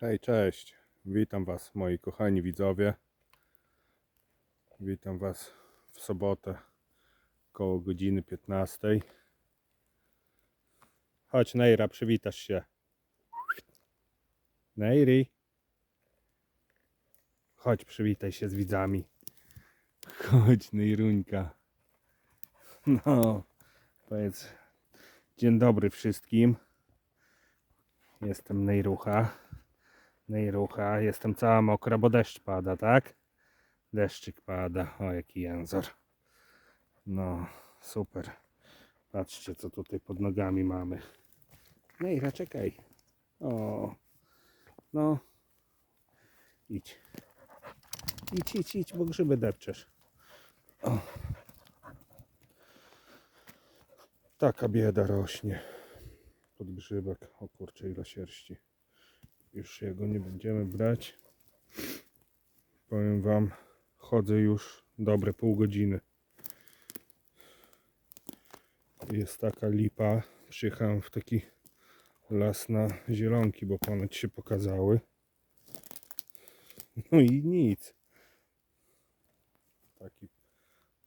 Hej, cześć. Witam Was, moi kochani widzowie. Witam Was w sobotę koło godziny 15. Chodź, Neira, przywitasz się. Neiri. Chodź, przywitaj się z widzami. Chodź, Nejruńka. No, powiedz dzień dobry wszystkim. Jestem Nejrucha. Nejrucha, jestem cała mokra, bo deszcz pada, tak? Deszczyk pada, o jaki jęzor. No, super. Patrzcie, co tutaj pod nogami mamy. Nejra, czekaj. O, no. Idź. Idź, idź, idź, bo grzyby depczesz. O. Taka bieda rośnie. Podgrzybek. O kurczę, ile sierści. Już jego nie będziemy brać. Powiem Wam, chodzę już dobre pół godziny. Jest taka lipa. Przyjechałem w taki las na zielonki, bo ponoć się pokazały. No i nic. Taki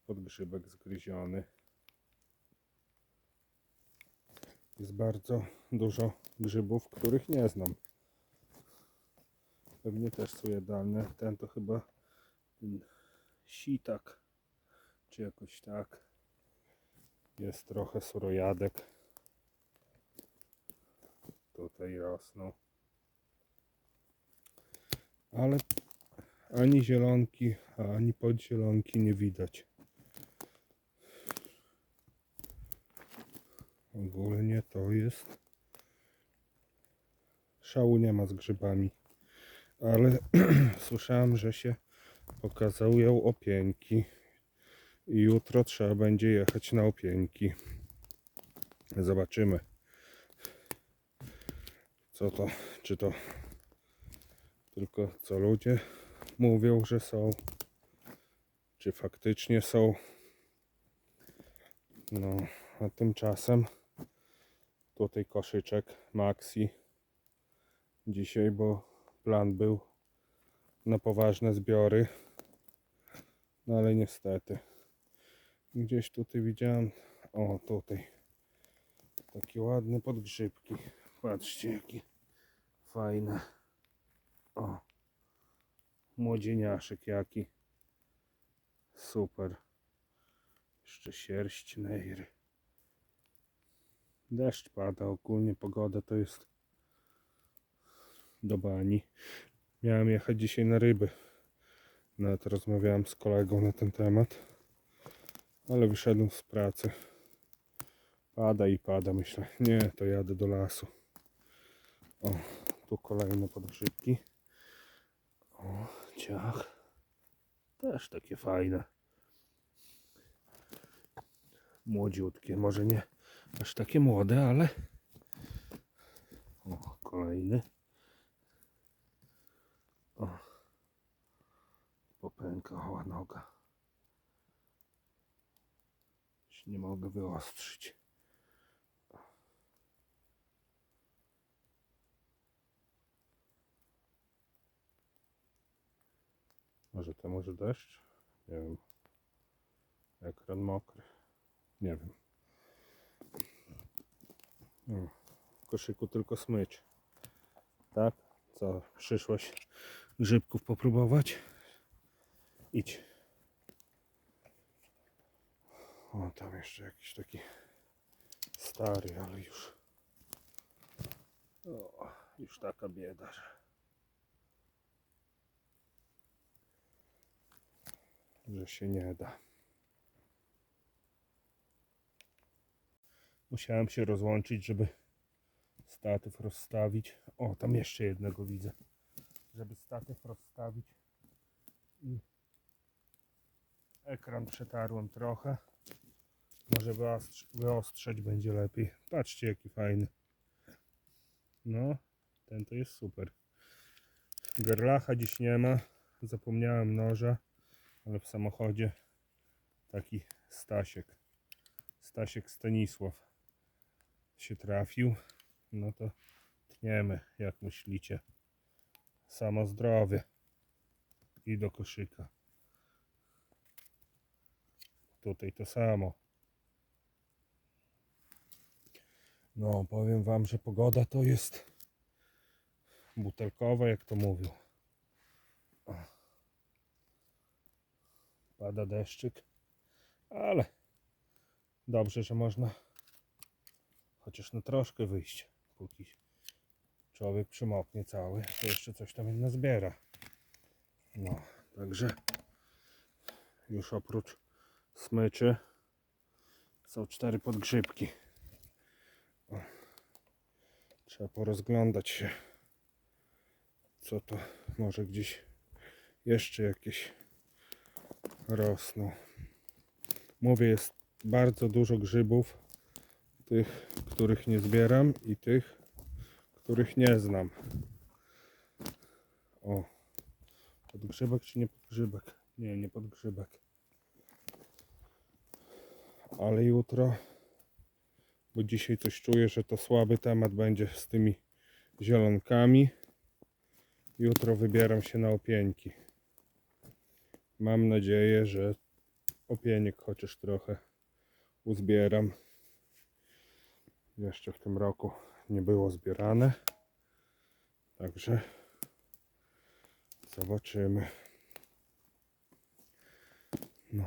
podgrzybek zgryziony. Jest bardzo dużo grzybów, których nie znam. Pewnie też są jadalne. Ten to chyba ten sitak, czy jakoś tak. Jest trochę surojadek. Tutaj rosną. Ale ani zielonki, ani podzielonki nie widać. Ogólnie to jest. Szału nie ma z grzybami ale słyszałem, że się pokazują opieńki i jutro trzeba będzie jechać na opieńki. Zobaczymy, co to, czy to tylko co ludzie mówią, że są, czy faktycznie są. No, a tymczasem tutaj koszyczek Maxi dzisiaj, bo plan był na poważne zbiory. No ale niestety. Gdzieś tutaj widziałem. O, tutaj. Takie ładne podgrzybki. Patrzcie, jakie fajne. O. Młodzieniaszek jaki. Super. Jeszcze sierść nejry. Deszcz pada, ogólnie pogoda to jest do bani. Miałem jechać dzisiaj na ryby. Nawet rozmawiałem z kolegą na ten temat. Ale wyszedłem z pracy. Pada i pada, myślę. Nie, to jadę do lasu. O, tu kolejne podgrzybki. O, ciach. Też takie fajne. Młodziutkie, może nie aż takie młode, ale... O, kolejny. Popękała noga. Nie mogę wyostrzyć. Może to może deszcz? Nie wiem. Ekran mokry. Nie wiem. O, w koszyku tylko smycz. Tak? Co, przyszłość grzybków popróbować. Idź. O, tam jeszcze jakiś taki stary, ale już. O, już taka bieda, że. Że się nie da. Musiałem się rozłączyć, żeby statyw rozstawić. O, tam jeszcze jednego widzę żeby statyw rozstawić i ekran przetarłem trochę. Może wyostrz- wyostrzeć będzie lepiej. Patrzcie jaki fajny. No ten to jest super. Gerlacha dziś nie ma. Zapomniałem noża ale w samochodzie taki Stasiek. Stasiek Stanisław się trafił. No to tniemy jak myślicie. Samo zdrowie. I do koszyka. Tutaj to samo. No, powiem wam, że pogoda to jest butelkowa, jak to mówił. Pada deszczyk, ale dobrze, że można chociaż na troszkę wyjść, póki człowiek przymoknie cały, to jeszcze coś tam inne zbiera. No, także już oprócz smyczy są cztery podgrzybki. O. Trzeba porozglądać się, co to może gdzieś jeszcze jakieś rosną. Mówię, jest bardzo dużo grzybów, tych, których nie zbieram i tych, których nie znam. O, podgrzybek czy nie podgrzybek? Nie, nie podgrzybek. Ale jutro, bo dzisiaj coś czuję, że to słaby temat będzie z tymi zielonkami. Jutro wybieram się na opieńki. Mam nadzieję, że opieniek chociaż trochę uzbieram. Jeszcze w tym roku nie było zbierane. Także zobaczymy. No.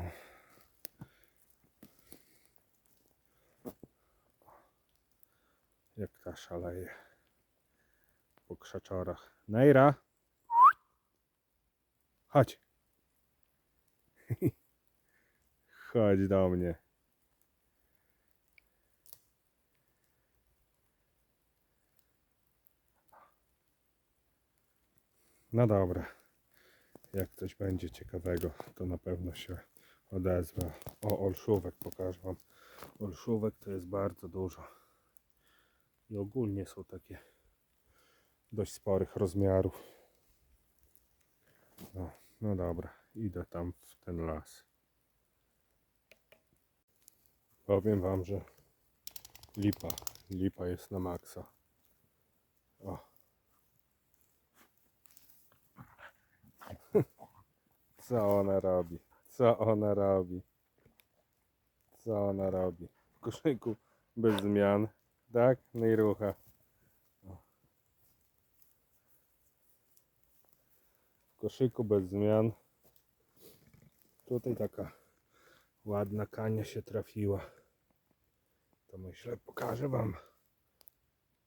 Jak ta szaleje po krzaczorach. Nejra! Chodź. Chodź do mnie. No dobra. Jak coś będzie ciekawego, to na pewno się odezwę. O, olszówek pokażę wam. Olszówek to jest bardzo dużo. I ogólnie są takie dość sporych rozmiarów. No, no dobra, idę tam w ten las. Powiem wam, że lipa, lipa jest na maksa. O. Co ona robi? Co ona robi? Co ona robi? W koszyku bez zmian, tak? No i rucha. O. W koszyku bez zmian. Tutaj taka ładna kania się trafiła. To myślę, pokażę wam.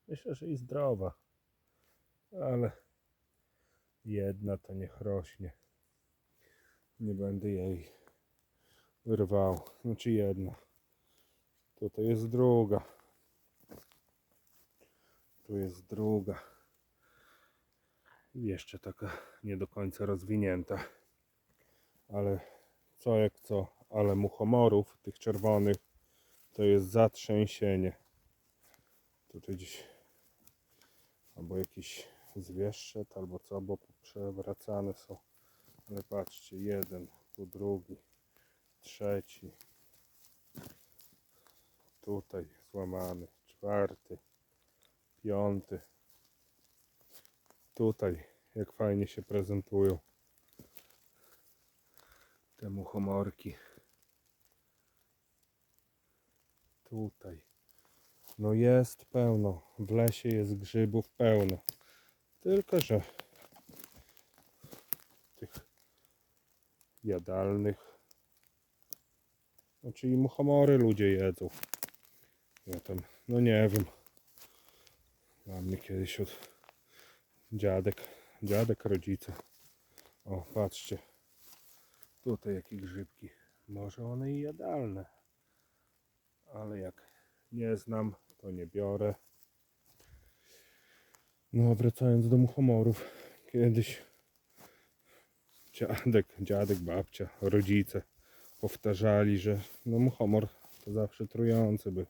Myślę, że i zdrowa. Ale jedna to niech rośnie. Nie będę jej rwał. Znaczy jedna. Tutaj jest druga. Tu jest druga. Jeszcze taka nie do końca rozwinięta. Ale co jak co, ale muchomorów tych czerwonych to jest zatrzęsienie. Tutaj gdzieś albo jakiś zwierzchrzet, albo co, bo przewracane są. Ale patrzcie, jeden, tu drugi, trzeci. Tutaj złamany, czwarty, piąty. Tutaj, jak fajnie się prezentują te muchomorki. Tutaj. No jest pełno. W lesie jest grzybów pełno. Tylko, że tych jadalnych. No, czyli muchomory ludzie jedzą. Ja tam, no nie wiem. Dla mnie kiedyś od dziadek, dziadek, rodzice. O, patrzcie. Tutaj jakie grzybki. Może one i jadalne. Ale jak nie znam, to nie biorę. No, wracając do muchomorów. Kiedyś dziadek, dziadek, babcia, rodzice powtarzali, że no muchomor to zawsze trujący był.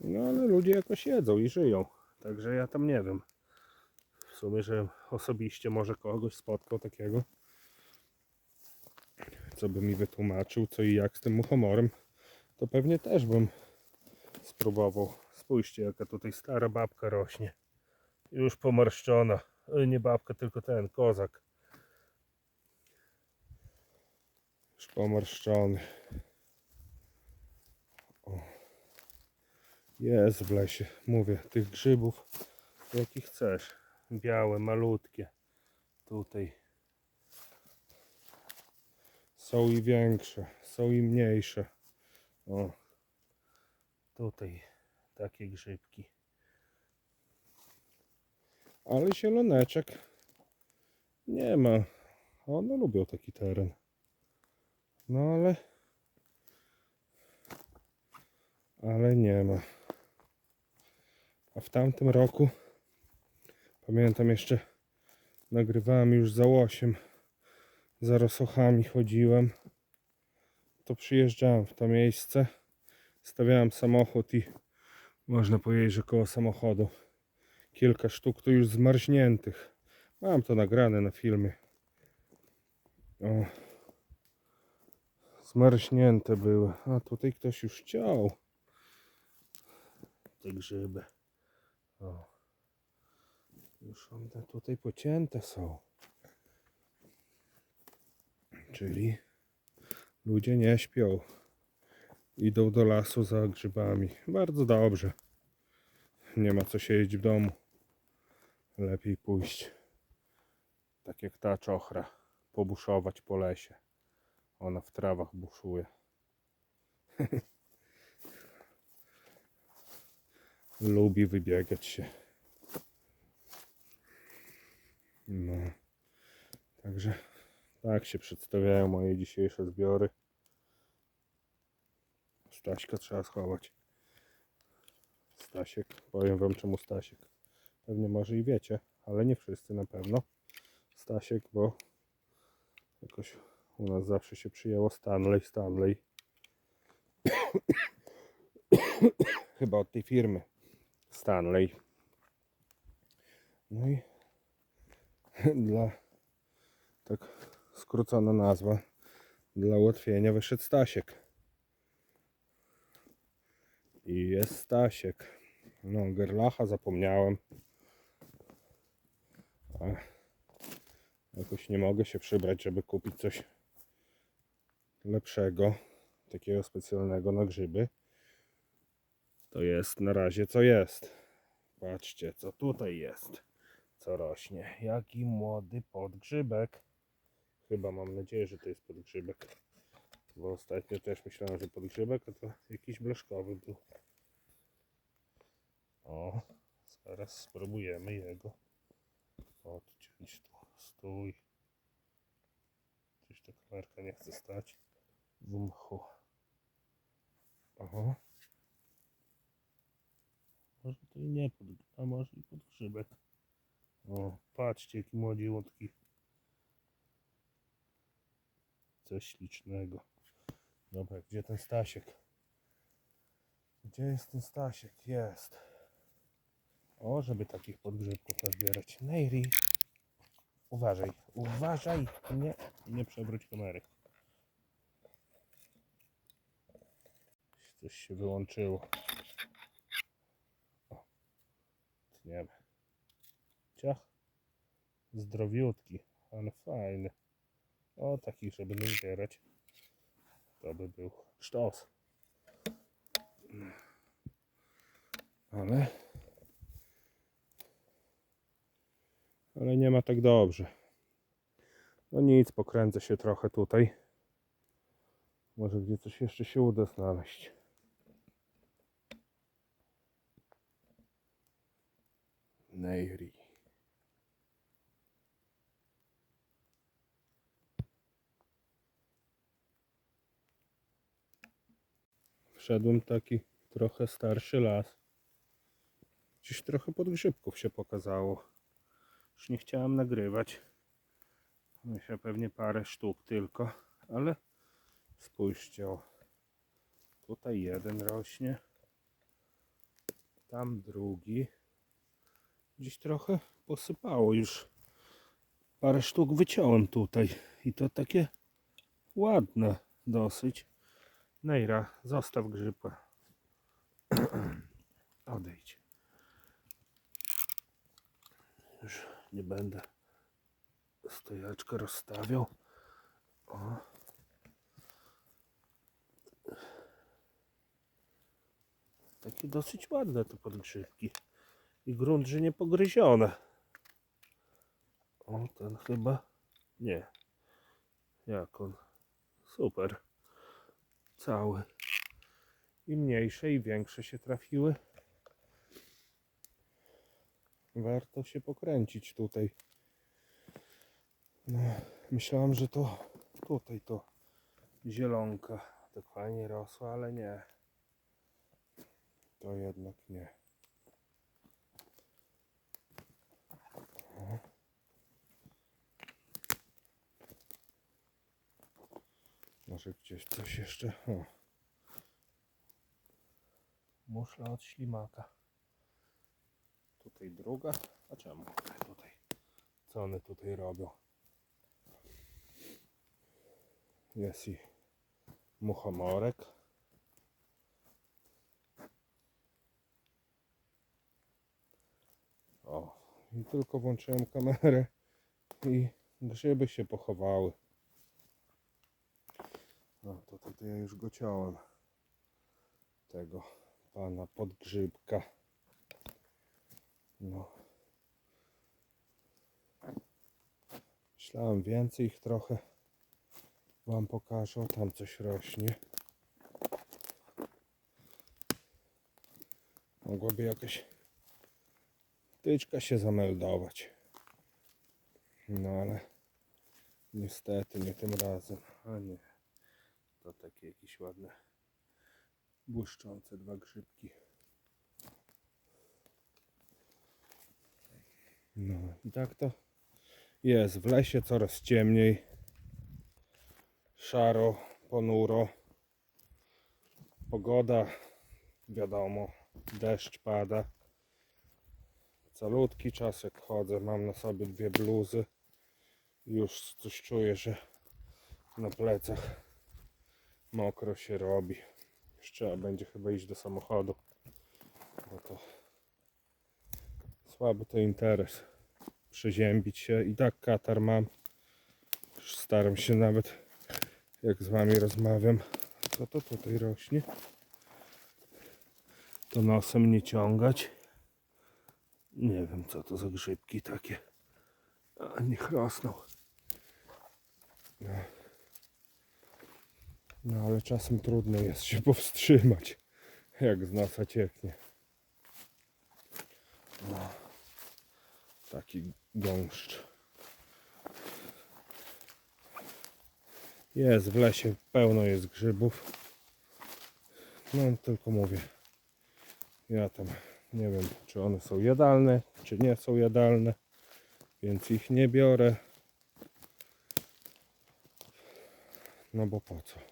No ale ludzie jakoś jedzą i żyją. Także ja tam nie wiem. W sumie, że osobiście może kogoś spotkał takiego, co by mi wytłumaczył, co i jak z tym muchomorem, to pewnie też bym spróbował. Spójrzcie, jaka tutaj stara babka rośnie. Już pomarszczona, nie babka, tylko ten kozak. Już pomarszczony. Jest w lesie, mówię, tych grzybów jaki chcesz. Białe, malutkie. Tutaj są i większe, są i mniejsze. O. Tutaj takie grzybki. Ale zieloneczek nie ma. One lubią taki teren. No ale ale nie ma. A w tamtym roku pamiętam jeszcze nagrywałem już za łosiem za rosochami chodziłem. To przyjeżdżałem w to miejsce stawiałem samochód i można powiedzieć, że koło samochodu. Kilka sztuk to już zmarzniętych. Mam to nagrane na filmie. O. Zmarznięte były. A tutaj ktoś już chciał te grzyby o. Już one tutaj pocięte są. Czyli ludzie nie śpią. Idą do lasu za grzybami. Bardzo dobrze. Nie ma co siedzieć w domu. Lepiej pójść tak jak ta czochra pobuszować po lesie. Ona w trawach buszuje lubi wybiegać się. No. Także tak się przedstawiają moje dzisiejsze zbiory. Staśka trzeba schować. Stasiek, powiem wam czemu Stasiek. Pewnie może i wiecie, ale nie wszyscy na pewno. Stasiek, bo jakoś u nas zawsze się przyjęło Stanley, Stanley. Chyba od tej firmy Stanley. No i dla tak skrócona nazwa dla ułatwienia wyszedł Stasiek. I jest Stasiek. No Gerlacha zapomniałem. A jakoś nie mogę się przybrać żeby kupić coś lepszego takiego specjalnego na grzyby to jest na razie co jest. Patrzcie co tutaj jest co rośnie. Jaki młody podgrzybek. Chyba mam nadzieję, że to jest podgrzybek bo ostatnio też myślałem, że podgrzybek a to jakiś blaszkowy był. O zaraz spróbujemy jego odciąć tu. Stój. Coś ta kamerka nie chce stać? W mchu. Oho. Może to i nie pod, a może i podgrzybek. O, patrzcie jaki młodziutki. Coś ślicznego. Dobra, gdzie ten Stasiek? Gdzie jest ten Stasiek? Jest. O, żeby takich podgrzybków nazbierać. Neyri. Uważaj, uważaj. Nie, nie przewróć kamery. Coś się wyłączyło. O, tniemy. Ciach. Zdrowiutki, ale fajny. O, takich, żeby nie zbierać. To by był sztos. Ale... Ale nie ma tak dobrze. No nic, pokręcę się trochę tutaj. Może gdzie coś jeszcze się uda znaleźć. Neyri. Wszedłem w taki trochę starszy las. Dziś trochę podgrzybków się pokazało. Już nie chciałem nagrywać. Myślę pewnie parę sztuk tylko, ale spójrzcie. O. Tutaj jeden rośnie. Tam drugi. Dziś trochę posypało już. Parę sztuk wyciąłem tutaj. I to takie ładne dosyć. Nejra, zostaw grzyba. Odejdź. Już nie będę stojaczkę rozstawiał. O. Takie dosyć ładne te podgrzybki. I grunt, że nie pogryzione. O, ten chyba. Nie. Jak on? Super. Cały. I mniejsze, i większe się trafiły. Warto się pokręcić tutaj. No, myślałem, że to tutaj to zielonka tak fajnie rosła, ale nie. To jednak nie. Może gdzieś coś jeszcze. O. Muszla od ślimaka. Tutaj druga. A czemu tutaj? Co one tutaj robią? Jest i muchomorek. O, i tylko włączyłem kamerę i grzyby się pochowały. No to tutaj ja już go ciąłem. Tego pana podgrzybka. No. Myślałem więcej ich trochę wam pokażę. Tam coś rośnie. Mogłaby jakaś tyczka się zameldować. No ale niestety nie tym razem. A nie. To takie jakieś ładne błyszczące dwa grzybki. No i tak to jest w lesie coraz ciemniej. Szaro, ponuro. Pogoda, wiadomo, deszcz pada. Calutki czas jak chodzę, mam na sobie dwie bluzy. Już coś czuję, że na plecach mokro się robi. Już trzeba będzie chyba iść do samochodu. Bo to słaby to interes. Przeziębić się. I tak katar mam. Już staram się nawet, jak z wami rozmawiam, co to tutaj rośnie. To nosem nie ciągać. Nie wiem co to za grzybki takie. A niech rosną. No ale czasem trudno jest się powstrzymać, jak z nosa cieknie. No. Taki gąszcz. Jest w lesie, pełno jest grzybów. No tylko mówię, ja tam nie wiem, czy one są jadalne, czy nie są jadalne, więc ich nie biorę. No bo po co?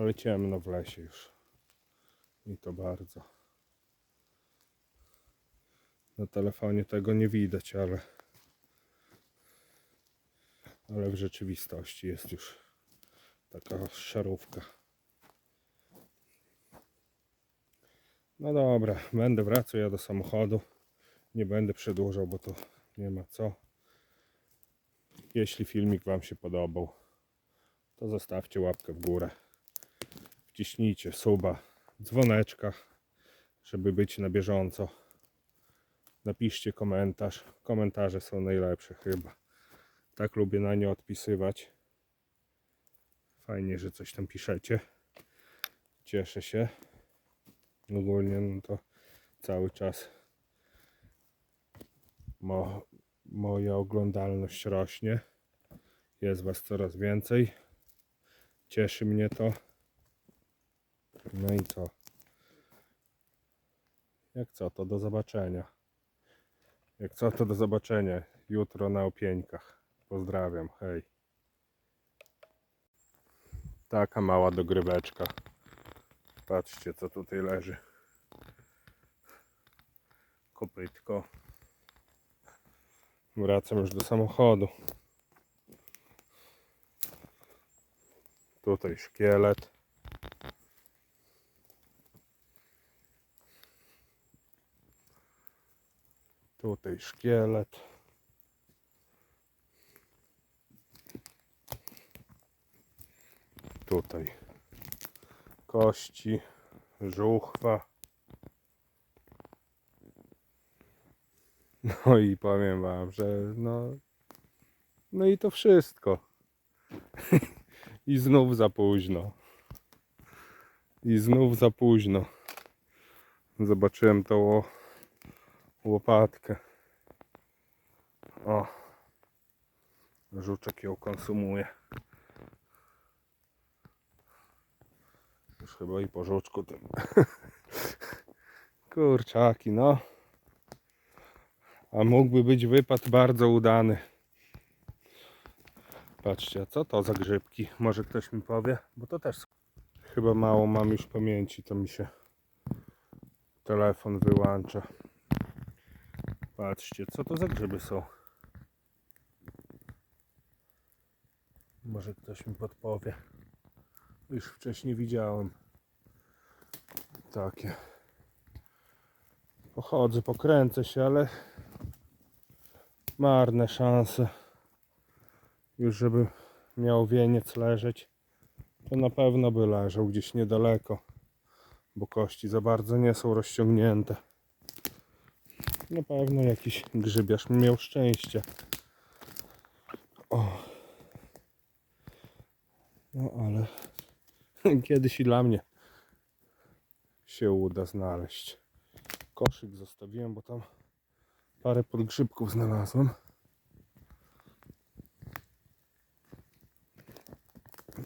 Ale ciemno w lesie już. I to bardzo. Na telefonie tego nie widać, ale ale w rzeczywistości jest już taka szarówka. No dobra, będę wracał ja do samochodu. Nie będę przedłużał, bo to nie ma co. Jeśli filmik Wam się podobał, to zostawcie łapkę w górę wciśnijcie suba, dzwoneczka, żeby być na bieżąco. Napiszcie komentarz. Komentarze są najlepsze chyba. Tak lubię na nie odpisywać. Fajnie, że coś tam piszecie. Cieszę się. Ogólnie no to cały czas mo, moja oglądalność rośnie. Jest Was coraz więcej. Cieszy mnie to. No i co? Jak co, to do zobaczenia. Jak co, to do zobaczenia jutro na opieńkach. Pozdrawiam, hej. Taka mała dogryweczka. Patrzcie, co tutaj leży. Kopytko. Wracam już do samochodu. Tutaj szkielet. Tutaj szkielet. Tutaj kości, żuchwa. No i powiem wam, że no, no i to wszystko. I znów za późno. I znów za późno. Zobaczyłem tą ło- łopatkę. O. Żuczek ją konsumuje. Już chyba i po żuczku tym. Kurczaki, no. A mógłby być wypad bardzo udany. Patrzcie, co to za grzybki? Może ktoś mi powie? Bo to też. Chyba mało mam już pamięci, to mi się telefon wyłącza. Patrzcie, co to za grzyby są? Może ktoś mi podpowie. Już wcześniej widziałem takie. Pochodzę, pokręcę się, ale marne szanse. Już żeby miał wieniec leżeć, to na pewno by leżał gdzieś niedaleko, bo kości za bardzo nie są rozciągnięte. Na pewno jakiś grzybiarz miał szczęście. O. No ale kiedyś i dla mnie się uda znaleźć. Koszyk zostawiłem, bo tam parę podgrzybków znalazłem.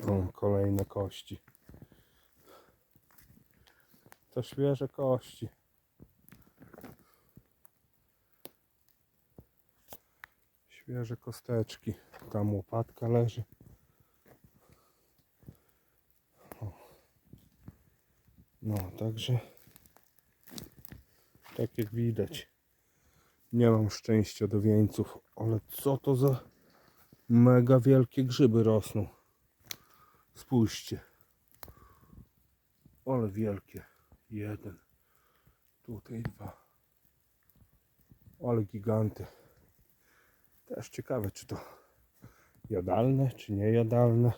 O, kolejne kości. To świeże kości. Świeże kosteczki. Tam łopatka leży. O. No, także tak jak widać. Nie mam szczęścia do wieńców, ale co to za mega wielkie grzyby rosną. Spójrzcie. Ale wielkie. Jeden. Tutaj dwa. Ale giganty. Też ciekawe, czy to jadalne, czy nie jadalne.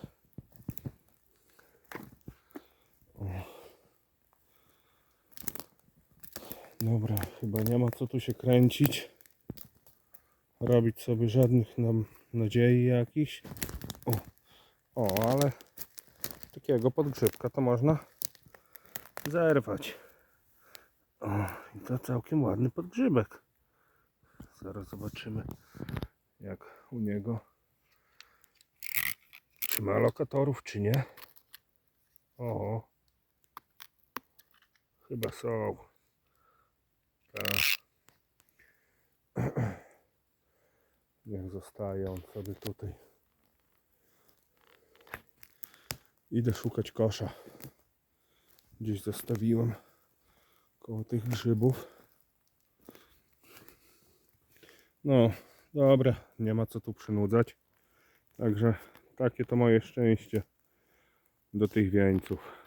Dobra, chyba nie ma co tu się kręcić. Robić sobie żadnych nam nadziei jakichś. O, o, ale takiego podgrzybka to można zerwać. O, i to całkiem ładny podgrzybek. Zaraz zobaczymy, jak u niego. Czy ma lokatorów, czy nie? O, chyba są. Tak. Niech zostaje on sobie tutaj. Idę szukać kosza. Gdzieś zostawiłem koło tych grzybów. No, dobra, nie ma co tu przynudzać. Także takie to moje szczęście do tych wieńców.